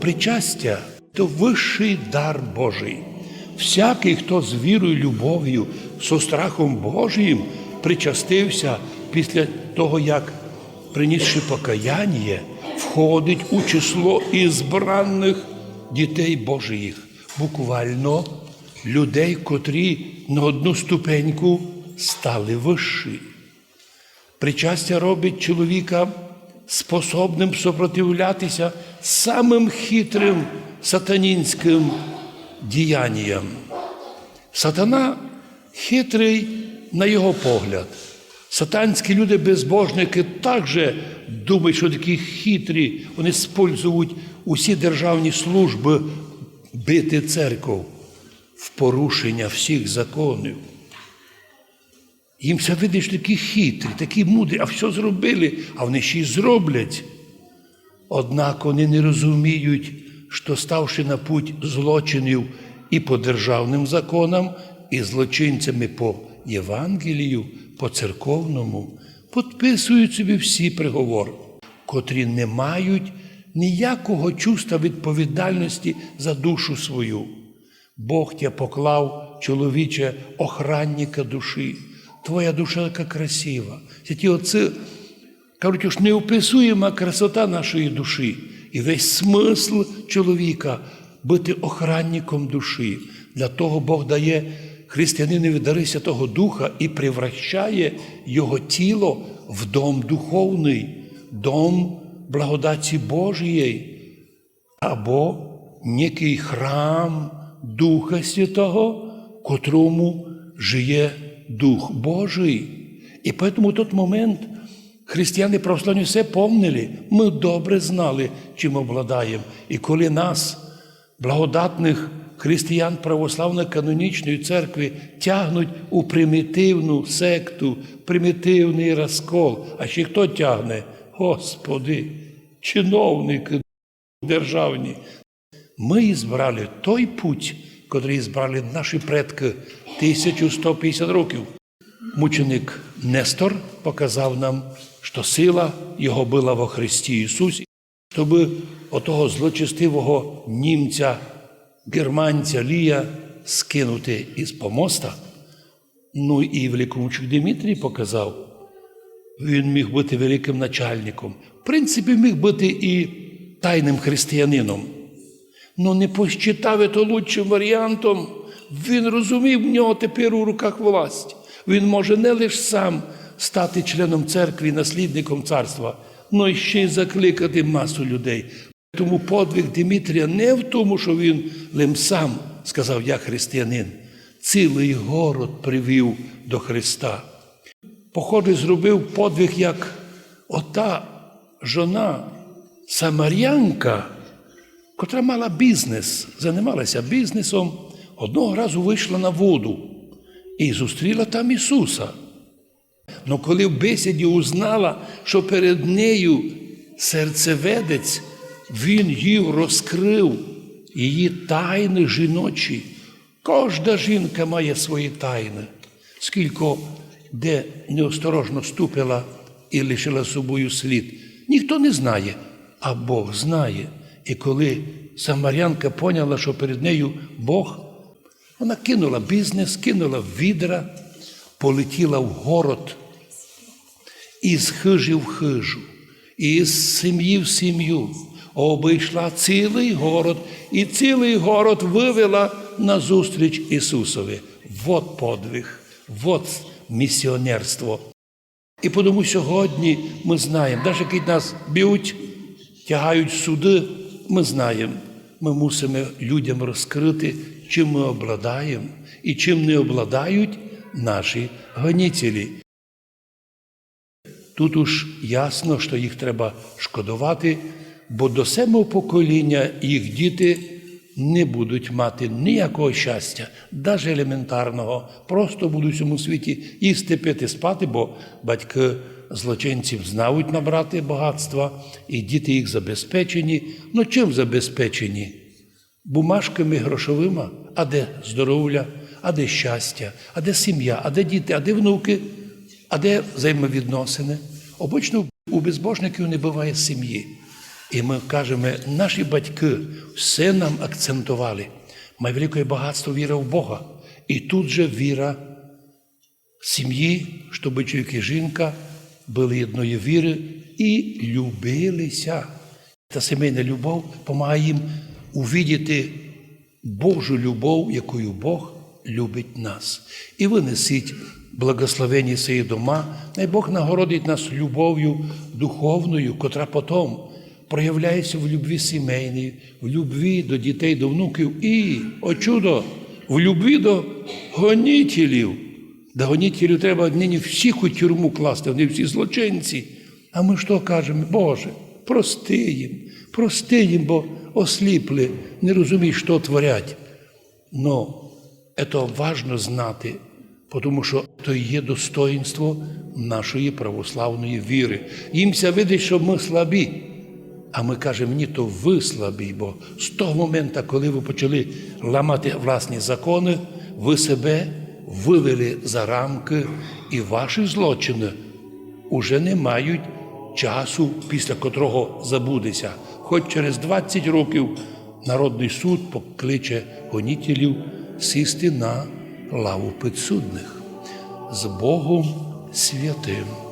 причастя то вищий дар Божий. Всякий, хто з вірою, любов'ю, со страхом Божиїм причастився після того, як принісши покаяння, входить у число ізбраних дітей Божиїх, буквально людей, котрі на одну ступеньку стали вищі. Причастя робить чоловіка способним супротивлятися самим хитрим сатанінським діянням. Сатана хитрий на його погляд. Сатанські люди безбожники також думають, що такі хитрі, вони спользують усі державні служби бити церков в порушення всіх законів. Їм все видиш такі хитрі, такі мудрі, а все зробили, а вони ще й зроблять. Однак вони не розуміють, що ставши на путь злочинів і по державним законам, і злочинцями по Євангелію, по церковному, підписують собі всі приговори, котрі не мають ніякого чувства відповідальності за душу свою. Бог тебе поклав, чоловіче, охранника душі. Твоя душа така красива. Ті отці кажуть, уж неописуєма красота нашої душі і весь смисл чоловіка бути охранником душі. Для того Бог дає християнинові дари Святого Духа і превращає його тіло в дом духовний, дом благодаті Божої або некий храм Духа Святого, котрому жиє Дух Божий. І тому тот момент християни православні все помнили. Ми добре знали, чим обладаємо. І коли нас, благодатних християн православної канонічної церкви, тягнуть у примітивну секту, примітивний розкол, а ще хто тягне? Господи, чиновники державні. Ми збрали той путь, котрий збрали наші предки 1150 років. Мученик Нестор показав нам, що сила його була во Христі Ісусі, щоб отого злочестивого німця, германця Лія скинути із помоста. Ну і великомучик Дмитрій показав, він міг бути великим начальником. В принципі, міг бути і тайним християнином. Ну не посчитав то лучшим варіантом. Він розумів, в нього тепер у руках власть. Він може не лише сам стати членом церкви, наслідником царства, але й ще й закликати масу людей. Тому подвиг Дмитрія не в тому, що він лим сам сказав, я християнин, цілий город привів до Христа. Похоже, зробив подвиг, як ота жона Самарянка, котра мала бізнес, займалася бізнесом, одного разу вийшла на воду і зустріла там Ісуса. Но коли в бесіді узнала, що перед нею серцеведець, він їй розкрив її тайни жіночі. Кожна жінка має свої тайни, скільки де неосторожно ступила і лишила собою слід. Ніхто не знає, а Бог знає. І коли Самарянка поняла, що перед нею Бог, вона кинула бізнес, кинула відра, полетіла в город, із хижі в хижу, із сім'ї в сім'ю, обійшла цілий город, і цілий город вивела на зустріч Ісусові. Вот подвиг, вот місіонерство. І тому сьогодні ми знаємо, навіть коли нас б'ють, тягають суди, ми знаємо, ми мусимо людям розкрити, чим ми обладаємо і чим не обладають наші гонітелі. Тут уж ясно, що їх треба шкодувати, бо до семого покоління їх діти не будуть мати ніякого щастя, навіть елементарного. Просто будуть в цьому світі їсти, пити, спати, бо батьки злочинців знають набрати багатства, і діти їх забезпечені. Ну чим забезпечені? Бумажками грошовими, а де здоров'я, а де щастя, а де сім'я, а де діти, а де внуки, а де взаємовідносини. Обично у безбожників не буває сім'ї. І ми кажемо, наші батьки все нам акцентували. Має велике багатство віра в Бога. І тут же віра сім'ї, щоб чоловік і жінка були одної віри і любилися. Та сімейна любов допомагає їм увідіти Божу любов, якою Бог любить нас. І винесіть благословені свої дома, най Бог нагородить нас любов'ю духовною, котра потім проявляється в любві сімейній, в любві до дітей, до внуків і, о чудо, в любві до гонітелів. До гонітелів треба нині всіх у тюрму класти, вони всі злочинці. А ми що кажемо? Боже, прости їм, прости їм, бо осліпли, не розуміють, що творять. Но це важно знати, тому що це є достоїнство нашої православної віри. Їмся видить, що ми слабі. А ми кажемо, ні, то ви слабі, бо з того моменту, коли ви почали ламати власні закони, ви себе вивели за рамки, і ваші злочини уже не мають часу, після котрого забудеться. Хоч через 20 років Народний суд покличе гонітелів сісти на лаву підсудних з Богом святим.